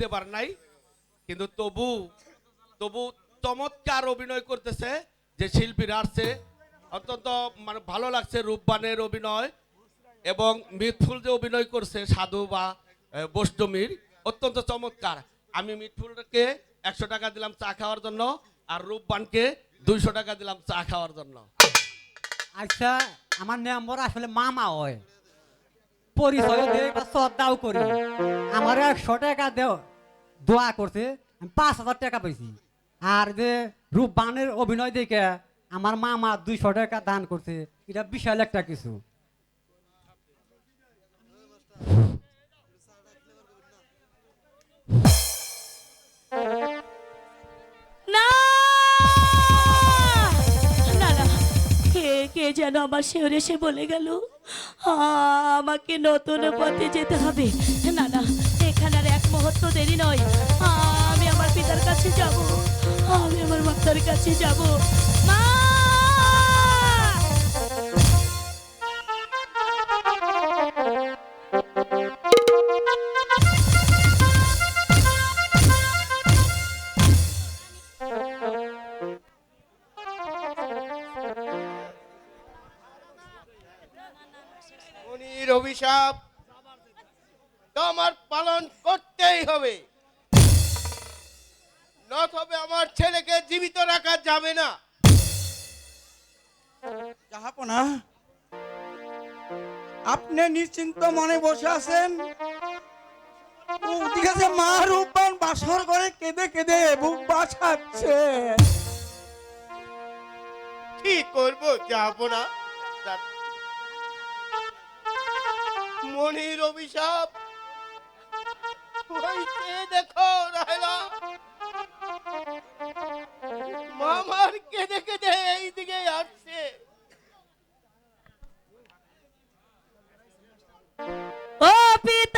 দিতে পারে নাই, কিন্তু তবু তবু চমৎকার অভিনয় করতেছে যে শিল্পীরা আসছে অত্যন্ত মানে ভালো লাগছে রূপবানের অভিনয় এবং মিতফুল যে অভিনয় করছে সাধু বা বৈষ্ণবীর, অত্যন্ত চমৎকার। আমি মিতফুলকে একশো টাকা দিলাম চা খাওয়ার জন্য আর রূপবানকে দুইশো টাকা দিলাম চা খাওয়ার জন্য। আচ্ছা আমার নম্বর আসলে মামা হয়। পরিচয় দিয়ে শ্রদ্ধাও করি। আমার একশো টাকা দেও। দোয়া করছে, আমি পাঁচ হাজার টাকা পাইছি। আর যে রূপবানের অভিনয় দেখে আমার মামা দুইশো টাকা দান করছে, এটা বিশাল একটা কিছু। কে যেন আমার শেহরে সে বলে গেল আমাকে নতুন পথে যেতে হবে। এক দেরি নয়। আমি আমার পিতার কাছে যাব। আমি আমার মাতার কাছে যাব। মা! নিশ্চিন্ত মনে বসে আছেন। ওদিকে যে মা রূপবান বাসর করে কেঁদে কেঁদে বুক বাছাচ্ছে কি করব, যাব না। মনির অভিশাপ। দেখো মামার কেঁদে কেঁদে এইদিকে আসছে। happy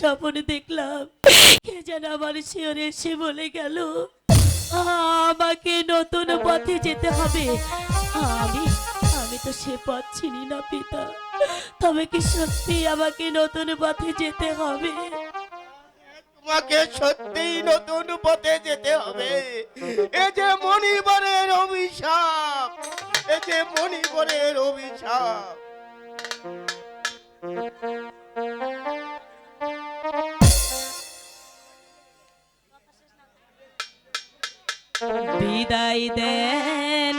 স্বপ্ন দেখলাম, কে যেন আমার শিওরে এসে বলে গেল, আমাকে নতুন পথে যেতে হবে। আমি আমি তো সে পথ চিনি না, পিতা। তবে কি সত্যি আমাকে নতুন পথে যেতে হবে? তোমাকে সত্যিই নতুন পথে যেতে হবে। এ যে মণিবরের অভিশাপ, এ যে মণিবরের অভিশাপ। বিদায় দেন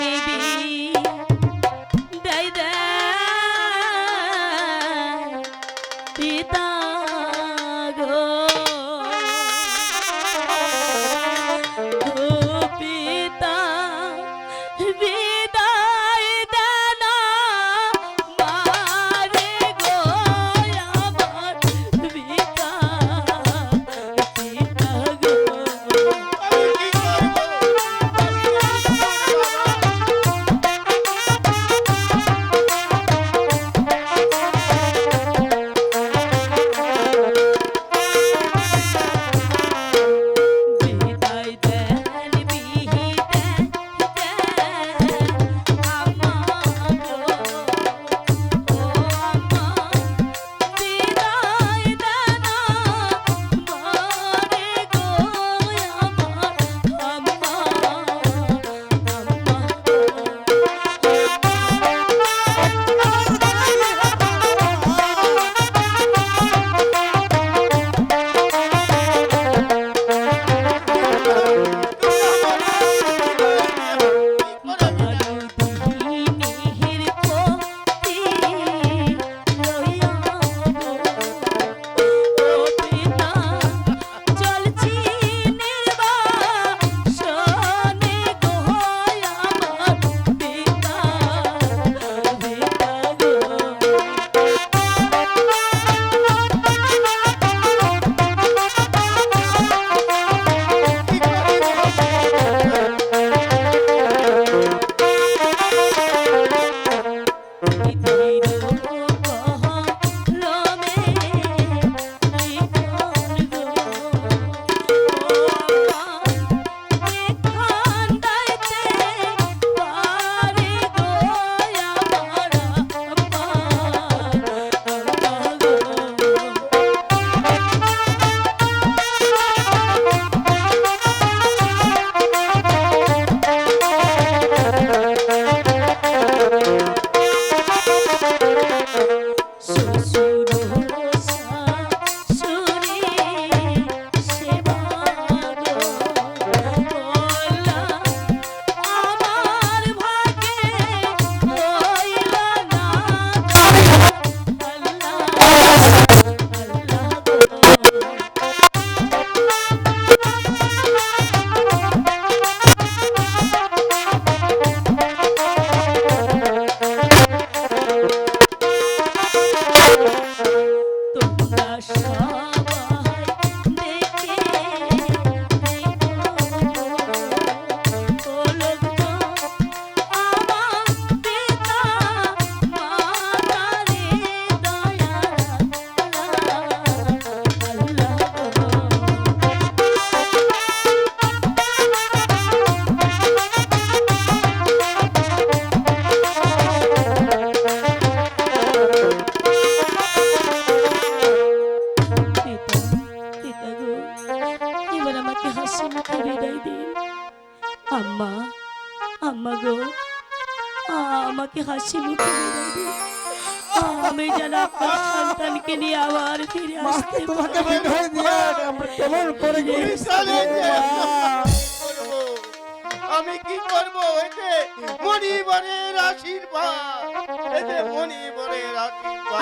মাকে তোমাকে বিদায় দিয়ে আমরা কেমন করে আমি কি করব? এতে মনিবরের আশীর্বাদ। এতে মনিবরের আশীর্বাদ।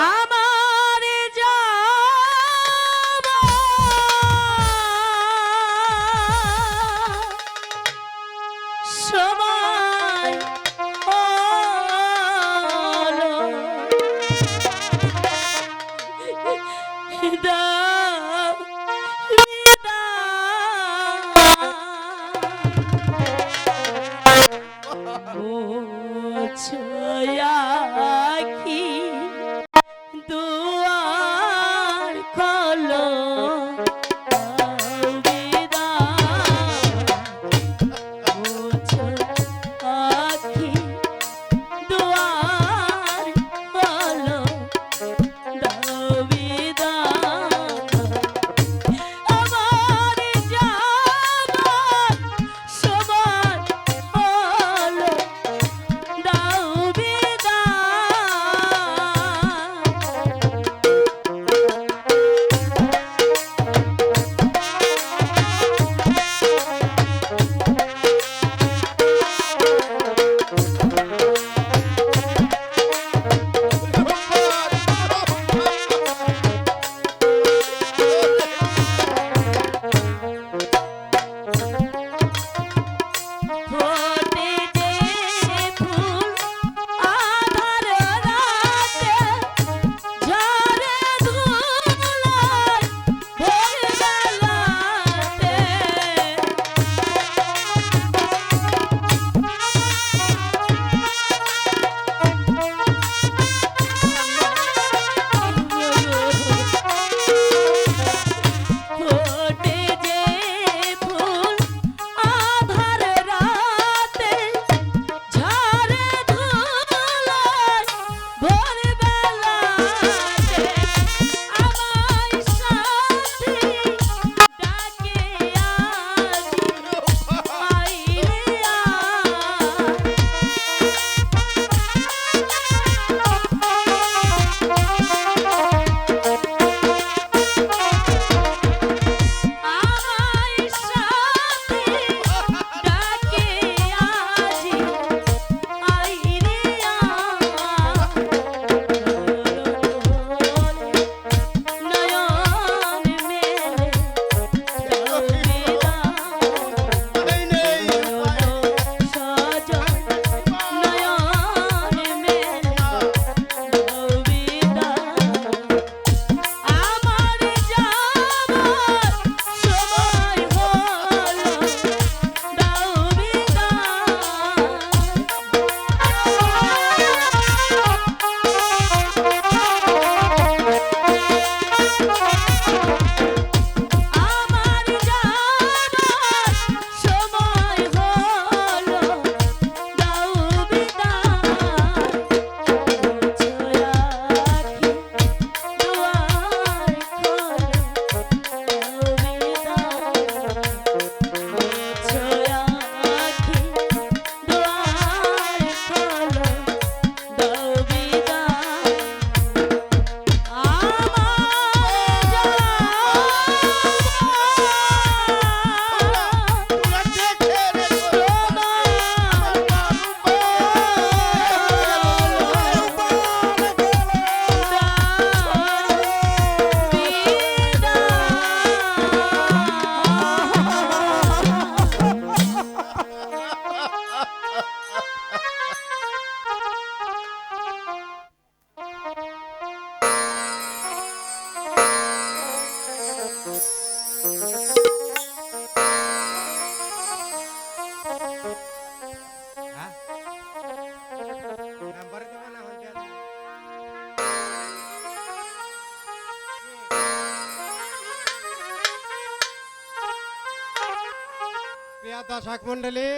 দর্শক মন্ডলী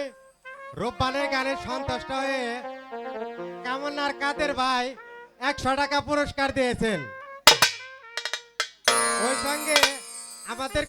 রূপবানের গানে সন্তুষ্ট হয়ে কামনার কাদের ভাই একশো টাকা পুরস্কার দিয়েছেন। ওই সঙ্গে আমাদের